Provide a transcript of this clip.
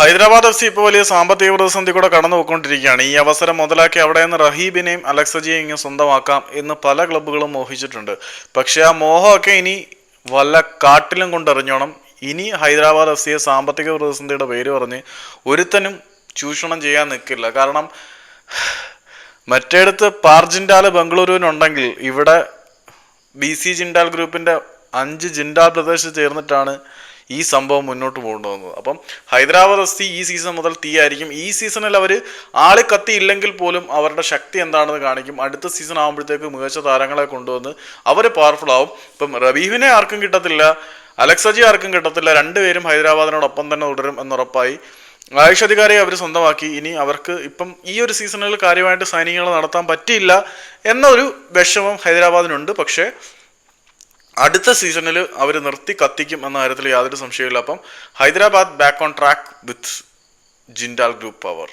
Hyderabad F C ഇപ്പോൾ വലിയ സാമ്പത്തിക പ്രതിസന്ധി കൂടെ കടന്നു പോയിക്കൊണ്ടിരിക്കുകയാണ് ഈ അവസരം മുതലാക്കി അവിടെ നിന്ന് റഹീബിനെയും അലക്സജിയെയും സ്വന്തമാക്കാം എന്ന് പല ക്ലബ്ബുകളും മോഹിച്ചിട്ടുണ്ട്. പക്ഷേ ആ മോഹമൊക്കെ ഇനി വല്ല കാട്ടിലും കൊണ്ടെറിഞ്ഞോണം. ഇനി ഹൈദരാബാദ് എഫ് സിയെ സാമ്പത്തിക പ്രതിസന്ധിയുടെ പേര് പറഞ്ഞ് ഒരുത്തനും ചൂഷണം ചെയ്യാൻ നിൽക്കില്ല. കാരണം മറ്റേടത്ത് പാർജിൻഡാൽ ബംഗളൂരുവിനുണ്ടെങ്കിൽ ഇവിടെ ബി സി ജിൻഡാൽ ഗ്രൂപ്പിന്റെ അഞ്ച് ജിൻഡാൽ പ്രദേശത്ത് ചേർന്നിട്ടാണ് ഈ സംഭവം മുന്നോട്ട് കൊണ്ടുപോകുന്നത് അപ്പം ഹൈദരാബാദ് എഫ് സി ഈ സീസൺ മുതൽ തീയായിരിക്കും ഈ സീസണിൽ അവർ ആൾ കത്തിയില്ലെങ്കിൽ പോലും അവരുടെ ശക്തി എന്താണെന്ന് കാണിക്കും. അടുത്ത സീസൺ ആകുമ്പോഴത്തേക്ക് മികച്ച താരങ്ങളെ കൊണ്ടുവന്ന് അവർ പവർഫുൾ ആവും. ഇപ്പം റബീഹിനെ ആർക്കും കിട്ടത്തില്ല അലക്സജി ആർക്കും കിട്ടത്തില്ല രണ്ടുപേരും ഹൈദരാബാദിനോടൊപ്പം തന്നെ തുടരും എന്നുറപ്പായി. ആയുഷ് അധികാരിയെ അവർ സ്വന്തമാക്കി. ഇനി അവർക്ക് ഇപ്പം ഈ ഒരു സീസണിൽ കാര്യമായിട്ട് സൈനികങ്ങൾ നടത്താൻ പറ്റിയില്ല എന്നൊരു വിഷമം ഹൈദരാബാദിനുണ്ട്. പക്ഷേ അടുത്ത സീസണിൽ അവർ നിർത്തി കത്തിക്കും എന്ന കാര്യത്തിൽ യാതൊരു സംശയമില്ല അപ്പം Hyderabad back on track with Jindal group power